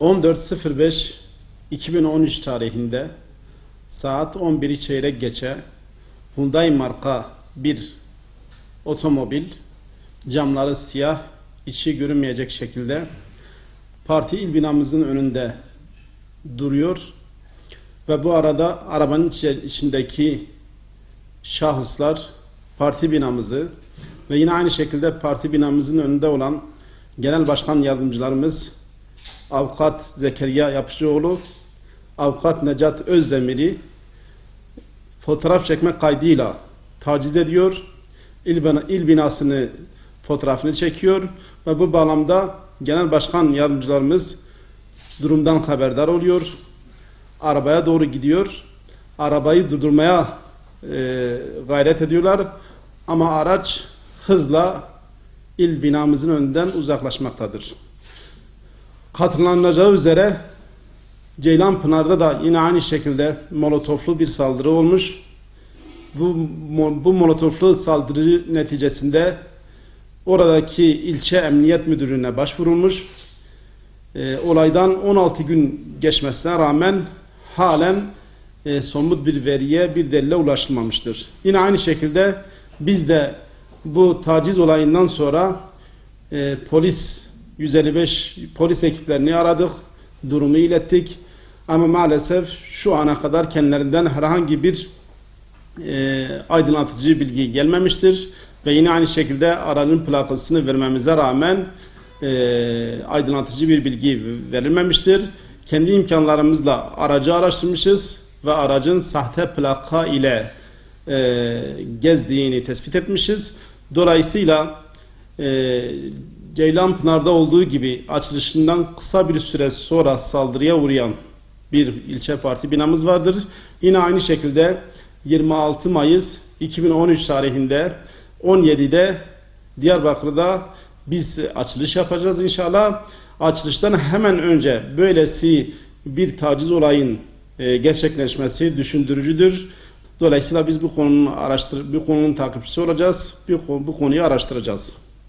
14.05.2013 tarihinde saat 11'i çeyrek geçe Hyundai marka bir otomobil camları siyah içi görünmeyecek şekilde parti il binamızın önünde duruyor ve bu arada arabanın içi- içindeki şahıslar parti binamızı ve yine aynı şekilde parti binamızın önünde olan genel başkan yardımcılarımız avukat Zekeriya Yapıcıoğlu, avukat Necat Özdemir'i fotoğraf çekme kaydıyla taciz ediyor. İl, bina- il binasını fotoğrafını çekiyor ve bu bağlamda genel başkan yardımcılarımız durumdan haberdar oluyor. Arabaya doğru gidiyor. Arabayı durdurmaya e, gayret ediyorlar ama araç hızla il binamızın önünden uzaklaşmaktadır. Hatırlanacağı üzere Ceylanpınar'da da yine aynı şekilde molotoflu bir saldırı olmuş. Bu, bu molotoflu saldırı neticesinde oradaki ilçe emniyet müdürlüğüne başvurulmuş. E, olaydan 16 gün geçmesine rağmen halen e, somut bir veriye, bir delile ulaşılmamıştır. Yine aynı şekilde biz de bu taciz olayından sonra e, polis 155 polis ekiplerini aradık, durumu ilettik. Ama maalesef şu ana kadar kendilerinden herhangi bir e, aydınlatıcı bilgi gelmemiştir. Ve yine aynı şekilde aracın plakasını vermemize rağmen e, aydınlatıcı bir bilgi verilmemiştir. Kendi imkanlarımızla aracı araştırmışız ve aracın sahte plaka ile e, gezdiğini tespit etmişiz. Dolayısıyla e, Ceylanpınar'da olduğu gibi açılışından kısa bir süre sonra saldırıya uğrayan bir ilçe parti binamız vardır. Yine aynı şekilde 26 Mayıs 2013 tarihinde 17'de Diyarbakır'da biz açılış yapacağız inşallah. Açılıştan hemen önce böylesi bir taciz olayın e, gerçekleşmesi düşündürücüdür. Dolayısıyla biz bu konunun araştır bu konunun takipçisi olacağız. Bu, bu konuyu araştıracağız.